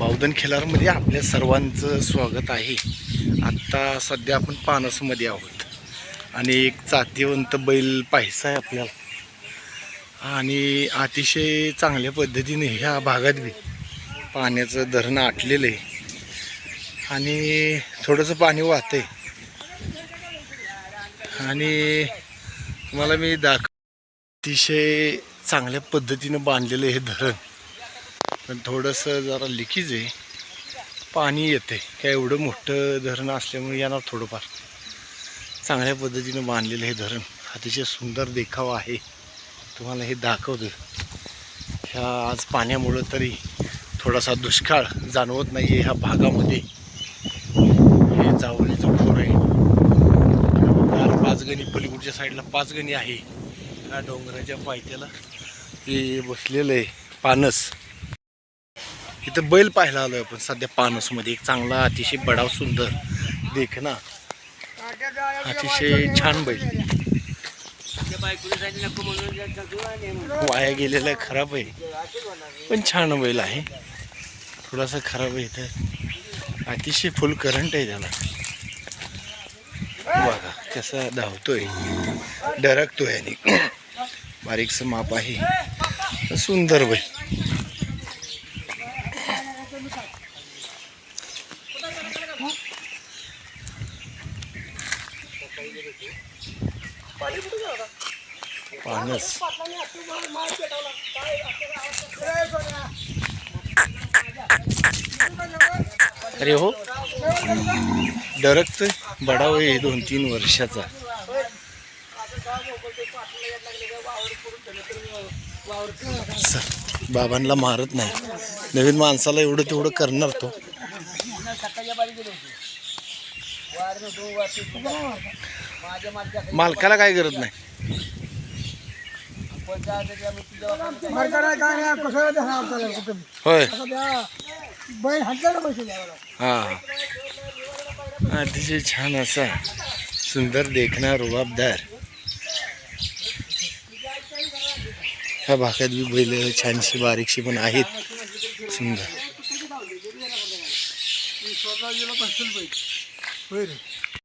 बावधन खिलारमध्ये आपल्या सर्वांचं स्वागत आहे. आत्ता सध्या आपण पानसमध्ये आहोत. आणि एक चातीवंत बैल पाहायचा आहे आपल्याला. आणि अतिशय चांगल्या पद्धतीने ह्या भागात बी पाण्याचं धरण आटलेलं आहे. आणि थोडंसं पाणी वाहतंय. आणि मला मी दाख अतिशय चांगल्या पद्धतीनं बांधलेलं हे धरण. पण थोडंसं जरा लिकीज आहे. पाणी येते काय एवढं मोठं धरण असल्यामुळे येणार थोडंफार. चांगल्या पद्धतीनं बांधलेलं हे धरण. अतिशय सुंदर देखावा आहे. तुम्हाला हे दाखवतं ह्या आज पाण्यामुळं तरी थोडासा दुष्काळ जाणवत नाही आहे ह्या भागामध्ये. हे जावळीचं खोर आहे. पाचगणी पलीकडच्या साईडला पाचगणी आहे. ह्या डोंगराच्या पायथ्याला ते बसलेलं आहे. पानस. इथं बैल पाहायला आलोय आपण. सध्या पानसमध्ये एक चांगला अतिशय बडाव सुंदर देखना अतिशय छान बैल. वाया गेलेला खराब आहे. पण छान बैल आहे. थोडासा खराब आहे इथं. अतिशय फुल करंट आहे त्याला. बघा कसा धावतोय. डरकतोय आणि. बारीकसं माप आहे. सुंदर बैल. पानस अरे हो. डरकतोय बडाव आहे दोन तीन वर्षाचा. बाबांना मारत नाही. नवीन माणसाला एवढं तेवढं करणार तो. मालकाला काय करत नाही. होय. हा. अतिशय छान असा सुंदर देखणार रुबाबदार. ह्या भागात बी बैल छानशी बारीकशी पण आहेत. सुंदर.